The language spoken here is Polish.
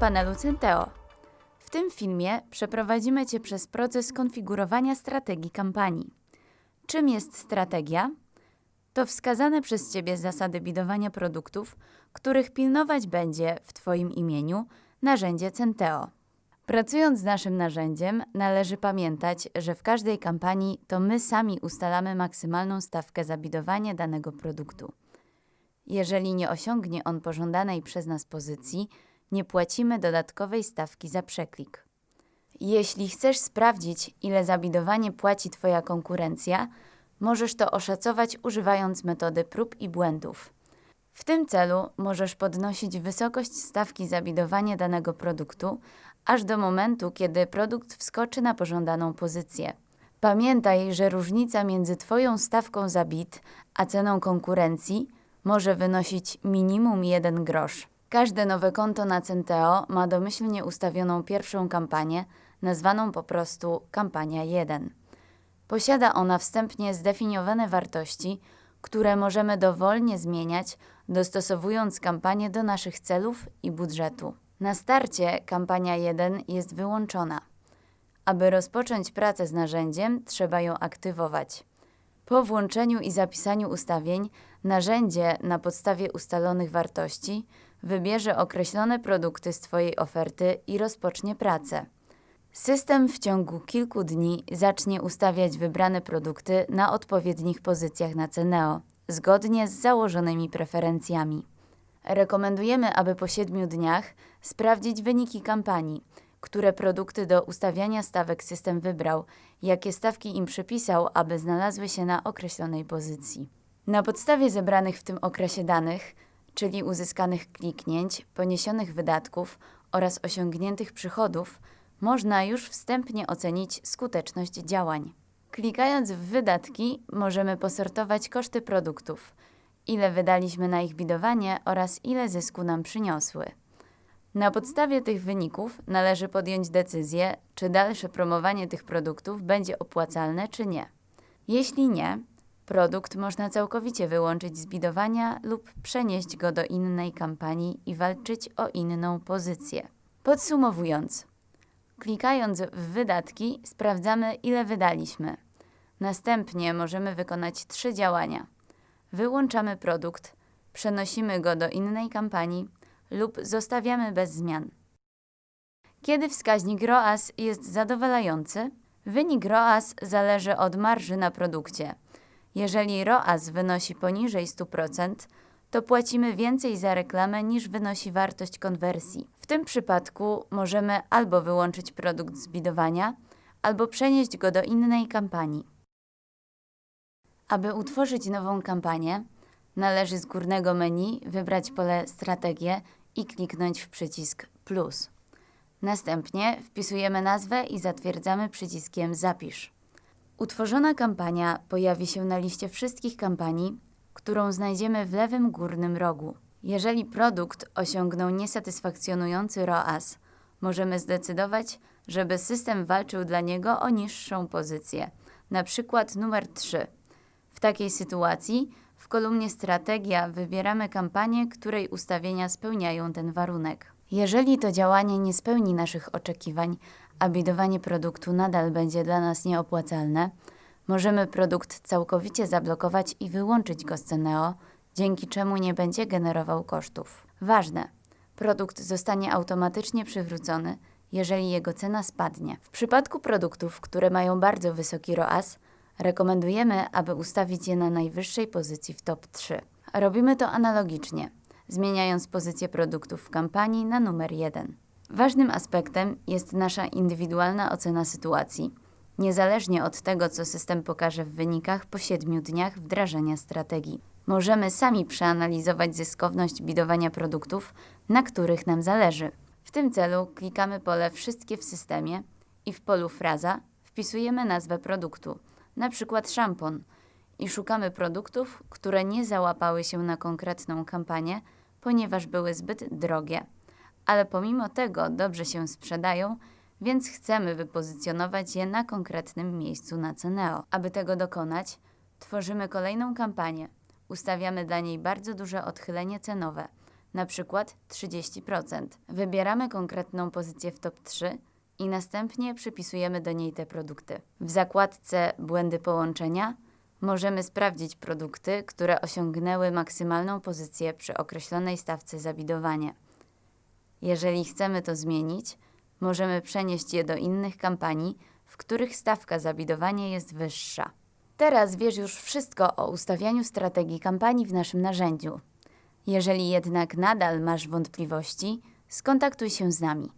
panelu Centeo. W tym filmie przeprowadzimy Cię przez proces konfigurowania strategii kampanii. Czym jest strategia? To wskazane przez Ciebie zasady bidowania produktów, których pilnować będzie w Twoim imieniu narzędzie Centeo. Pracując z naszym narzędziem, należy pamiętać, że w każdej kampanii to my sami ustalamy maksymalną stawkę za bidowanie danego produktu. Jeżeli nie osiągnie on pożądanej przez nas pozycji, nie płacimy dodatkowej stawki za przeklik. Jeśli chcesz sprawdzić, ile za bidowanie płaci Twoja konkurencja, możesz to oszacować używając metody prób i błędów. W tym celu możesz podnosić wysokość stawki za bidowanie danego produktu, aż do momentu, kiedy produkt wskoczy na pożądaną pozycję. Pamiętaj, że różnica między Twoją stawką za bid a ceną konkurencji może wynosić minimum 1 grosz. Każde nowe konto na Centeo ma domyślnie ustawioną pierwszą kampanię, nazwaną po prostu kampania 1. Posiada ona wstępnie zdefiniowane wartości, które możemy dowolnie zmieniać, dostosowując kampanię do naszych celów i budżetu. Na starcie kampania 1 jest wyłączona. Aby rozpocząć pracę z narzędziem, trzeba ją aktywować. Po włączeniu i zapisaniu ustawień, narzędzie na podstawie ustalonych wartości wybierze określone produkty z Twojej oferty i rozpocznie pracę. System w ciągu kilku dni zacznie ustawiać wybrane produkty na odpowiednich pozycjach na Ceneo, zgodnie z założonymi preferencjami. Rekomendujemy, aby po 7 dniach sprawdzić wyniki kampanii, które produkty do ustawiania stawek system wybrał, jakie stawki im przypisał, aby znalazły się na określonej pozycji. Na podstawie zebranych w tym okresie danych, czyli uzyskanych kliknięć, poniesionych wydatków oraz osiągniętych przychodów, można już wstępnie ocenić skuteczność działań. Klikając w wydatki, możemy posortować koszty produktów, ile wydaliśmy na ich bidowanie oraz ile zysku nam przyniosły. Na podstawie tych wyników należy podjąć decyzję, czy dalsze promowanie tych produktów będzie opłacalne, czy nie. Jeśli nie, produkt można całkowicie wyłączyć z bidowania lub przenieść go do innej kampanii i walczyć o inną pozycję. Podsumowując, klikając w wydatki, sprawdzamy, ile wydaliśmy. Następnie możemy wykonać trzy działania. Wyłączamy produkt, przenosimy go do innej kampanii lub zostawiamy bez zmian. Kiedy wskaźnik ROAS jest zadowalający, wynik ROAS zależy od marży na produkcie. Jeżeli ROAS wynosi poniżej 100%, to płacimy więcej za reklamę niż wynosi wartość konwersji. W tym przypadku możemy albo wyłączyć produkt z bidowania, albo przenieść go do innej kampanii. Aby utworzyć nową kampanię, należy z górnego menu wybrać pole Strategię i kliknąć w przycisk Plus. Następnie wpisujemy nazwę i zatwierdzamy przyciskiem Zapisz. Utworzona kampania pojawi się na liście wszystkich kampanii, którą znajdziemy w lewym górnym rogu. Jeżeli produkt osiągnął niesatysfakcjonujący ROAS, możemy zdecydować, żeby system walczył dla niego o niższą pozycję, na przykład numer 3. W takiej sytuacji w kolumnie Strategia wybieramy kampanię, której ustawienia spełniają ten warunek. Jeżeli to działanie nie spełni naszych oczekiwań, a bidowanie produktu nadal będzie dla nas nieopłacalne, możemy produkt całkowicie zablokować i wyłączyć go z Ceneo, dzięki czemu nie będzie generował kosztów. Ważne, produkt zostanie automatycznie przywrócony, jeżeli jego cena spadnie. W przypadku produktów, które mają bardzo wysoki ROAS, rekomendujemy, aby ustawić je na najwyższej pozycji w top 3. Robimy to analogicznie, zmieniając pozycję produktów w kampanii na numer 1. Ważnym aspektem jest nasza indywidualna ocena sytuacji, niezależnie od tego, co system pokaże w wynikach po 7 dniach wdrażania strategii. Możemy sami przeanalizować zyskowność bidowania produktów, na których nam zależy. W tym celu klikamy pole Wszystkie w systemie i w polu Fraza wpisujemy nazwę produktu, na przykład szampon, i szukamy produktów, które nie załapały się na konkretną kampanię, ponieważ były zbyt drogie, ale pomimo tego dobrze się sprzedają, więc chcemy wypozycjonować je na konkretnym miejscu na Ceneo. Aby tego dokonać, tworzymy kolejną kampanię. Ustawiamy dla niej bardzo duże odchylenie cenowe, na przykład 30%. Wybieramy konkretną pozycję w top 3 i następnie przypisujemy do niej te produkty. W zakładce Błędy połączenia możemy sprawdzić produkty, które osiągnęły maksymalną pozycję przy określonej stawce zabidowania. Jeżeli chcemy to zmienić, możemy przenieść je do innych kampanii, w których stawka zabidowania jest wyższa. Teraz wiesz już wszystko o ustawianiu strategii kampanii w naszym narzędziu. Jeżeli jednak nadal masz wątpliwości, skontaktuj się z nami.